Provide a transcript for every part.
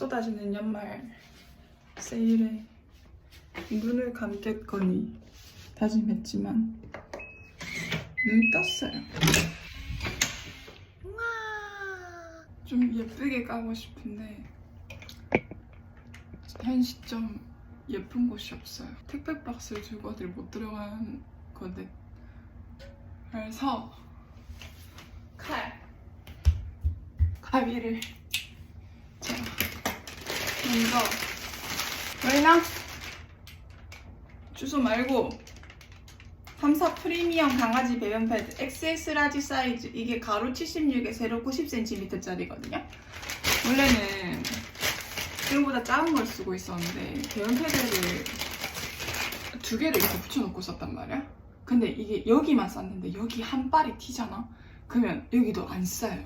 쏟아지는 연말 세일에 눈을 감겠거니 다짐했지만 눈이 떴어요. 우와 좀 예쁘게 까고 싶은데 현 시점 예쁜 곳이 없어요. 택배 박스를 들고 어딜 못 들어간 거든. 그래서 칼 가위를 제가 먼저 왜나 주소 말고 34 프리미엄 강아지 배변 패드 XS 라지 사이즈 이게 가로 76에 세로 90cm짜리거든요. 원래는 이거보다 작은 걸 쓰고 있었는데 배변 패드를 두 개를 이렇게 붙여놓고 썼단 말이야. 근데 이게 여기만 쌌는데 여기 한 발이 튀잖아. 그러면 여기도 안 싸요.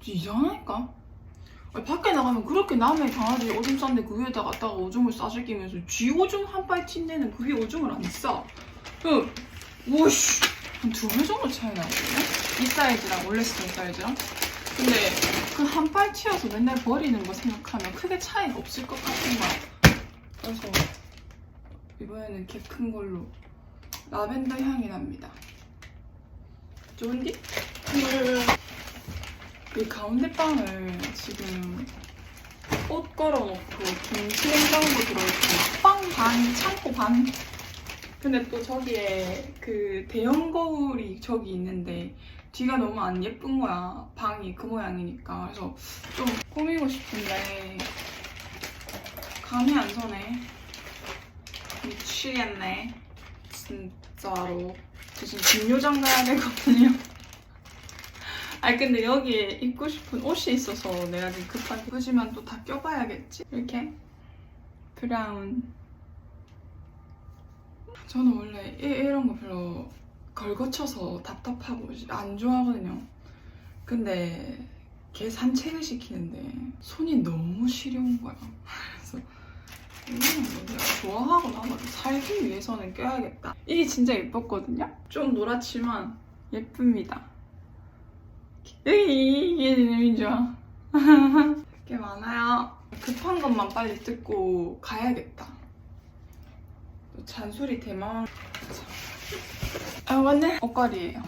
좀 이상하니까. 밖에 나가면 그렇게 남의 강아지 오줌 쌌는데 그 위에다 갖다가 오줌을 싸줄 끼면서 쥐 오줌 한발튄 데는 그 위에 오줌을 안 싸. 그, 오씨, 한두 배 정도 차이 나거든요? 이 사이즈랑 원래 쓰던 사이즈랑. 근데 그 한 발 튀어서 맨날 버리는 거 생각하면 크게 차이가 없을 것 같은 거야. 그래서 이번에는 개 큰 걸로 라벤더 향이 납니다. 좋은디? 이 가운데 빵을 지금 옷 걸어놓고 김치 냉장고 들어있고 빵 반, 창고 반. 근데 또 저기에 그 대형 거울이 저기 있는데 뒤가 너무 안 예쁜 거야. 방이 그 모양이니까. 그래서 좀 꾸미고 싶은데 감이 안 서네. 미치겠네. 진짜로. 저 지금 김요장 가야 되거든요. 아니 근데 여기에 입고 싶은 옷이 있어서 내가 지금 급하게 그지만 또 다 껴봐야겠지? 이렇게. 브라운. 저는 원래 이, 이런 거 별로 걸거쳐서 답답하고 안 좋아하거든요. 근데 걔 산책을 시키는데 손이 너무 시려운 거야. 그래서 이거는 뭐 내가 좋아하고 나도 살기 위해서는 껴야겠다. 이게 진짜 예뻤거든요? 좀 노랗지만 예쁩니다 여기 이게 재미죠. 게 많아요. 급한 것만 빨리 뜯고 가야겠다. 또 잔소리 대망. 아 맞네. 옷걸이에요.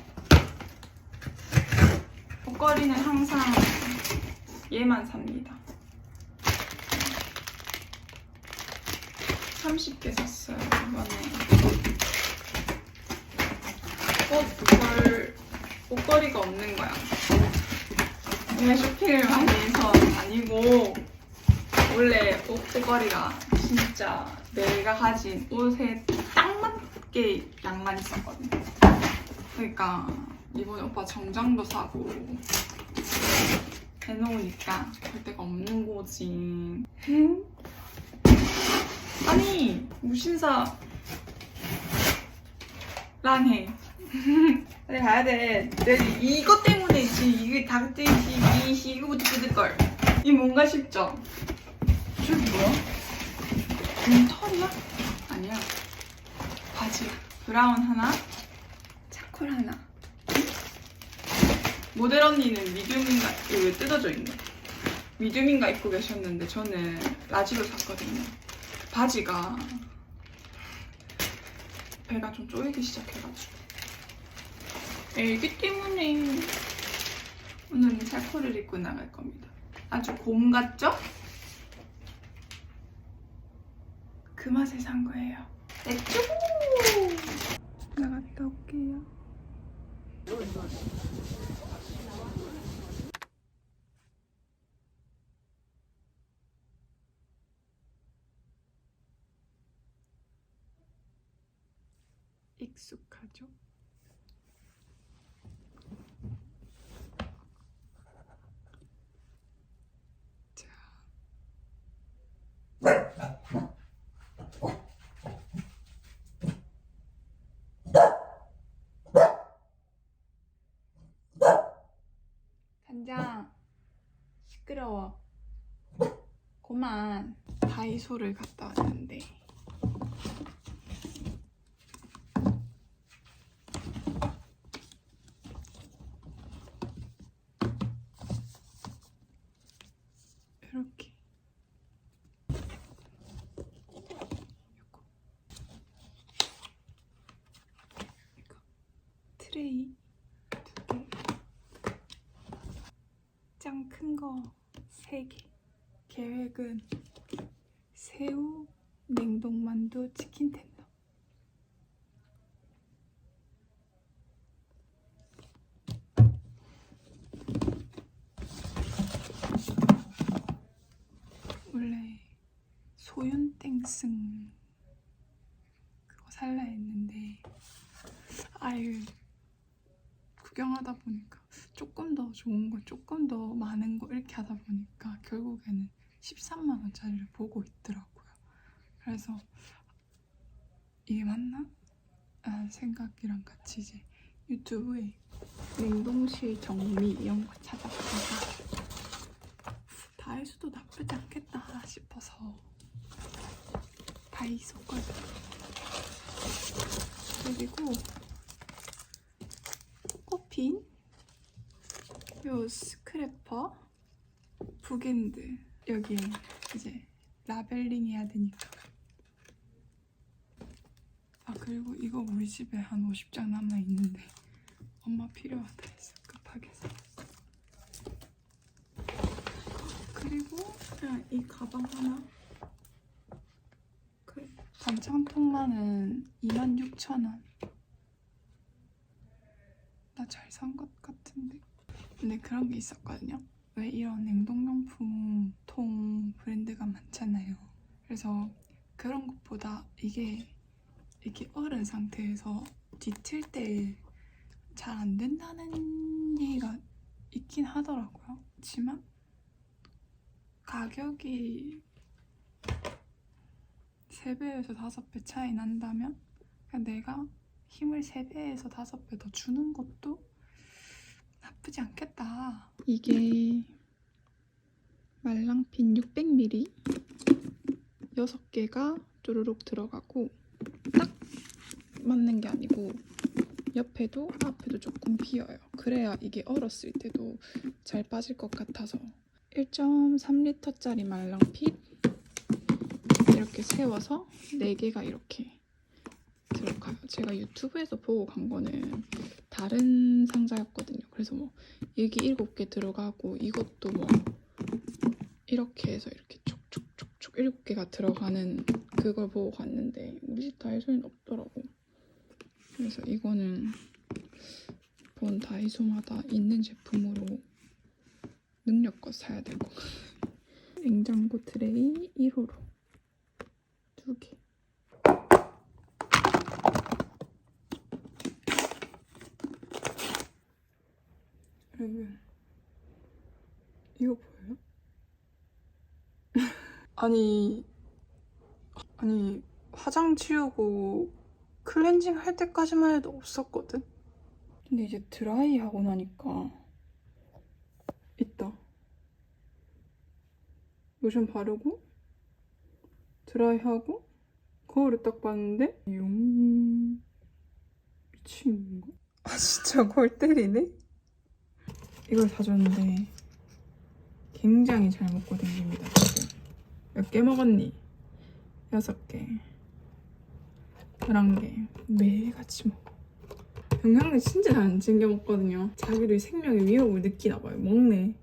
옷걸이는 항상 얘만 삽니다. 30개 샀어요 이번에. 옷걸 옷걸이가 없는 거야. 내가 쇼핑을 많이 해서 아니고 원래 옷걸이가 진짜 내가 가진 옷에 딱 맞게 양만 있었거든. 그러니까 이번에 오빠 정장도 사고 해놓으니까 볼 데가 없는 거지. 아니 무신사 랑해. 빨리 가야 돼. 내가 이것 때문에 지금 이게 닭돼지 이 이거부터 뜯을 걸. 이 뭔가 싶죠? 저기 뭐야? 곰털이야? 아니야. 바지. 브라운 하나, 차콜 하나. 모델 언니는 미디움인가 이거 왜 뜯어져 있네. 미디움인가 입고 계셨는데 저는 라지로 샀거든요. 바지가 배가 좀 쪼이기 시작해가지고. 애기 때문에 오늘은 차코를 입고 나갈 겁니다. 아주 곰 같죠? 그 맛에 산 거예요. 렛츠고! 나갔다 올게요. 익숙하죠? 시끄러워. 고만 다이소를 갔다 왔는데 이렇게 이거. 이거. 트레이 두개 짱 큰 거. 세개 계획은 새우 냉동만두 치킨 텐더 원래 소윤땡승 그거 살라 했는데 아유 구경하다 보니까 조금 더 좋은 거 조금 더 많은 거 이렇게 하다 보니까 결국에는 13만 원짜리를 보고 있더라고요. 그래서 이게 맞나? 라는 생각이랑 같이 이제 유튜브에 냉동실 정리 이런 거 찾아보다가 다이소도 나쁘지 않겠다 싶어서 다이소까지 그리고 코코 핀 요 스크래퍼 북엔드. 여기에 이제 라벨링 해야 되니까. 아 그리고 이거 우리 집에 한 50장 남아 있는데 엄마 필요하다 해서 급하게 샀어. 그리고 그냥 이 가방 하나? 그 반창통만은 26,000원 나 잘 산 것 같은데? 근데 그런 게 있었거든요. 왜 이런 냉동용품 통 브랜드가 많잖아요. 그래서 그런 것보다 이게 이렇게 얼은 상태에서 뒤틀 때 잘 안 된다는 얘기가 있긴 하더라고요. 그렇지만 가격이 3배에서 5배 차이 난다면 내가 힘을 3배에서 5배 더 주는 것도 나쁘지 않겠다. 이게 말랑핀 600ml 6개가 쪼르륵 들어가고 딱 맞는 게 아니고 옆에도 앞에도 조금 비어요. 그래야 이게 얼었을 때도 잘 빠질 것 같아서 1.3리터짜리 말랑핏 이렇게 세워서 4개가 이렇게 들어가요. 제가 유튜브에서 보고 간 거는 다른 상자였거든요. 그래서 뭐 여기 7개 들어가고 이것도 뭐 이렇게 해서 이렇게 촉촉촉촉 7개가 들어가는 그걸 보고 갔는데 우리 집 다이소에는 없더라고. 그래서 이거는 본 다이소마다 있는 제품으로 능력껏 사야 될 것 같아요. 냉장고 트레이 1호로 두 개. 여러분 이거 보여요? 아니 아니 화장 지우고 클렌징 할 때까지만 해도 없었거든. 근데 이제 드라이 하고 나니까 있다. 로션 바르고 드라이 하고 거울을 딱 봤는데 용 미친 거? 아 진짜 골 때리네. 이걸 사줬는데 굉장히 잘 먹고 다닙니다 지금. 몇 개 먹었니? 여섯 개. 11개 매일 같이 먹어 영양제 진짜 잘 안 챙겨 먹거든요 자기도 생명의 위협을 느끼나 봐요 먹네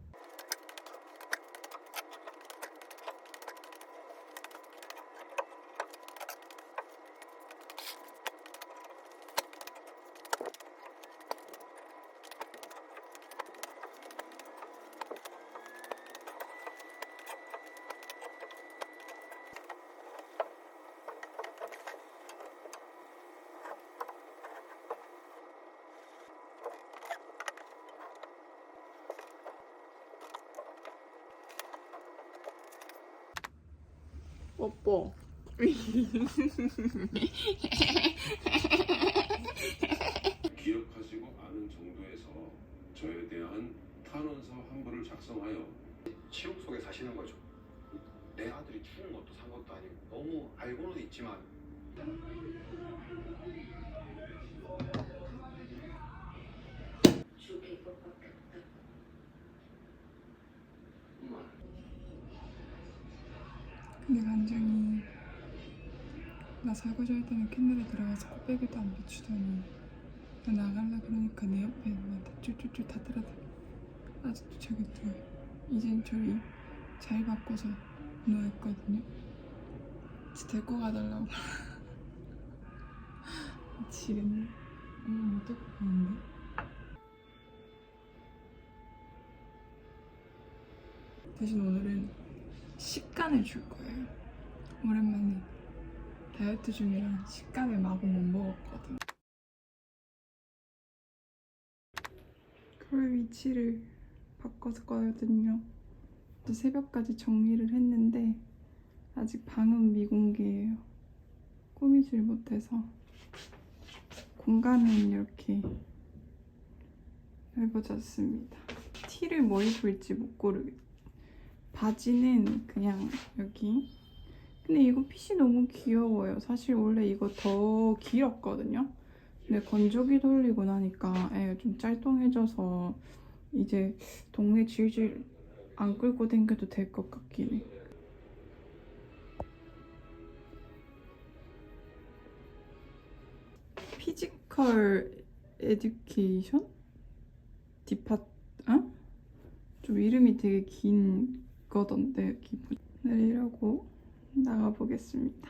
뽀뽀 기억하시고 아는 정도에서 저에 대한 탄원서 한 부를 작성하여 치욕 속에 사시는 거죠. 내 아들이 죽은 것도 산 것도 아니고 너무 알고는 있지만. 죽일 것 같겠 설거지 할 때는 캔들에 들어가서 코빼기도 안 비추더니 나 나갈라 그러니까 내 옆에 나한테 쭈쭈쭈 다 들어대 아직도 저기 들어요 이젠 저기 잘 바꿔서 누워있거든요. 데리고 가달라고. 미치겠네 엄마 못 데리고 가는데. 대신 오늘은 식간을 줄 거예요 오랜만에 다이어트 중이라 식감을 마구 못 먹었거든. 그럴 위치를 바꿨거든요. 또 새벽까지 정리를 했는데 아직 방은 미공개예요. 꾸미질 못해서 공간은 이렇게 넓어졌습니다. 티를 뭐 입을지 못 고르겠. 바지는 그냥 여기 근데 이거 핏이 너무 귀여워요. 사실 원래 이거 더 길었거든요. 근데 건조기 돌리고 나니까 애가 좀 짤뚱해져서 이제 동네 질질 안 끌고 다녀도 될 것 같긴 해. 피지컬 에듀케이션? 디파, 어? 좀 이름이 되게 긴 거던데, 기분. 내리라고 나가보겠습니다.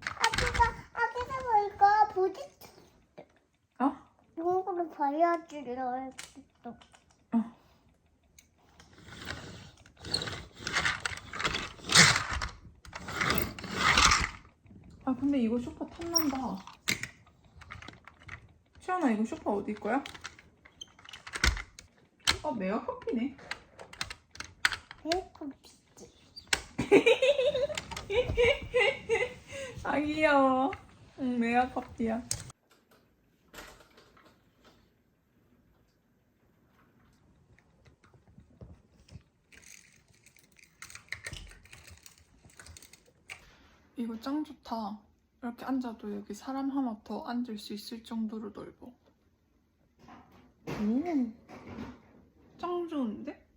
아기가 보니까 보디 어? 농구를 버려주려 했어. 아 근데 이거 쇼파 탐난다. 시연아 이거 쇼파 어디 거야? 아 메가 커피네. 베이컨 피지. 아 귀여워. 응 메가 커피야. 이거 짱 좋다. 이렇게 앉아도 여기 사람 하나 더 앉을 수 있을 정도로 넓어. 오, 짱 좋은데?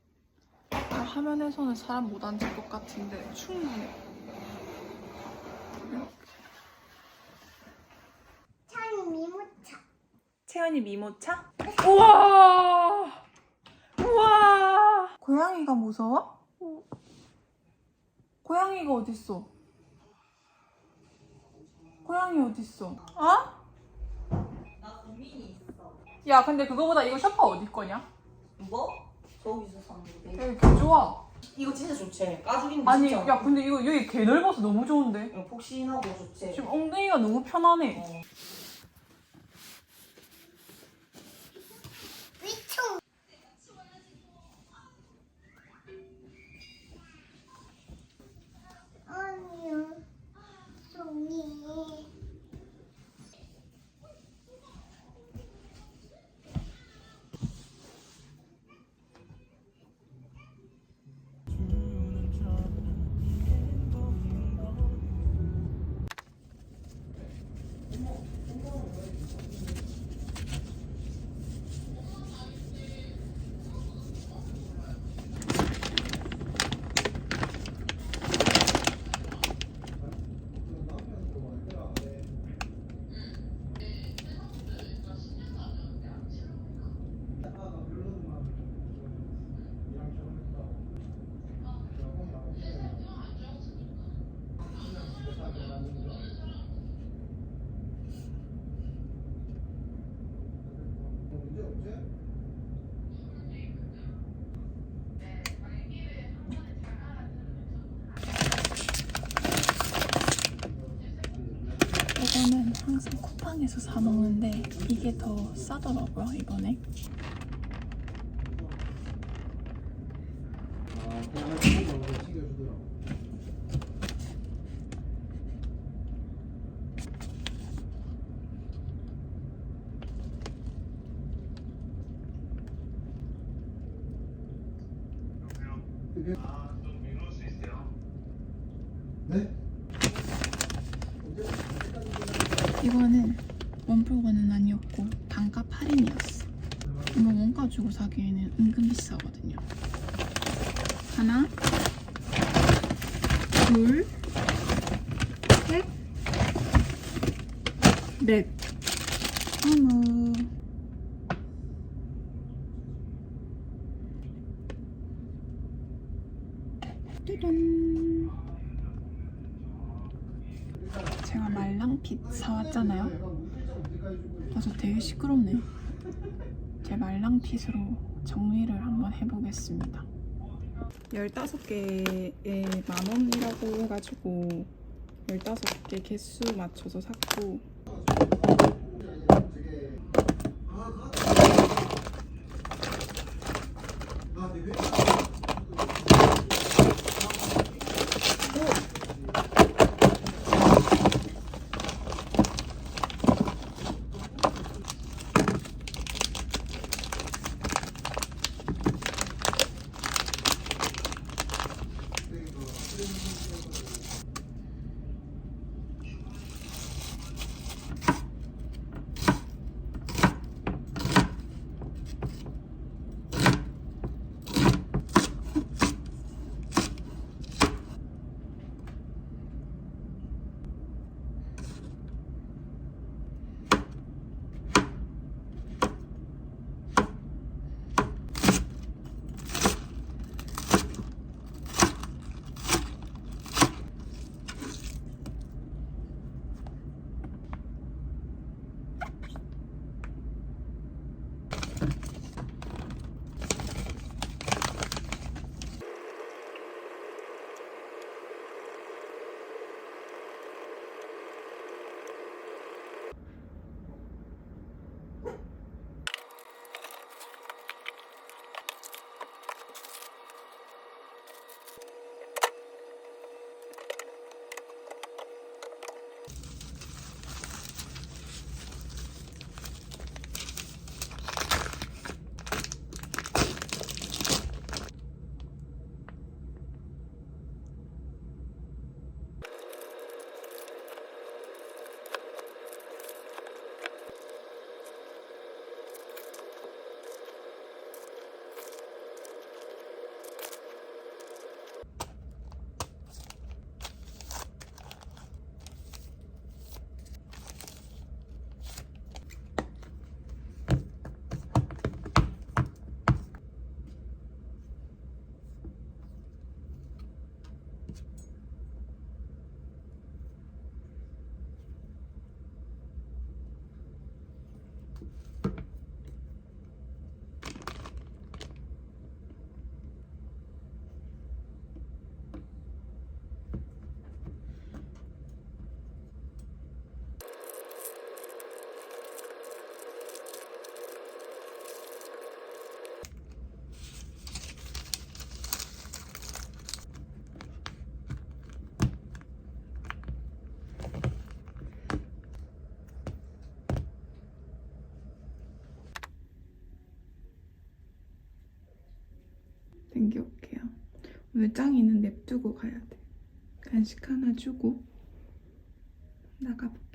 아, 화면에서는 사람 못 앉을 것 같은데 충분해. 찬이 미모차. 채연이 미모차? 우와! 우와! 고양이가 무서워? 고양이가 어딨어? 고양이 어딨어? 어? 나 고민이 있어. 야 근데 그거보다 이거 셔파 어디 거냐? 이 거? 저기서 샀는데. 여기 개 좋아 이거 진짜 좋지. 까죽인데 아니 진짜. 야 근데 이거 여기 개 넓어서 너무 좋은데 이거 폭신하고 좋지. 지금 엉덩이가 너무 편하네 어. 쿠팡에서 사 먹는데 이게 더 싸더라고요 이번에. 이거는 원플러는 아니었고 단가 8인이었어. 이거 원가 주고 사기에는 은근 비싸거든요. 하나, 둘, 셋, 넷. 하나. 짜잔. 제가 말랑핏 사왔잖아요. 아, 저 되게 시끄럽네. 제 말랑핏으로 정리를 한번 해보겠습니다. 15개에 만원이라고 해가지고 15개 개수 맞춰서 샀고 땡겨올게요. 오늘 짱이는 냅두고 가야 돼. 간식 하나 주고 나가볼게요.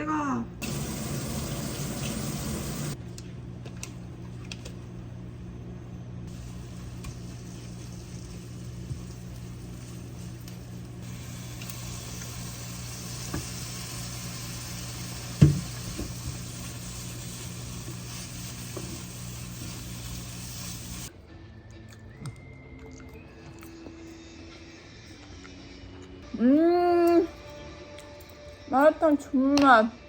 아뜨 마라탕 존맛.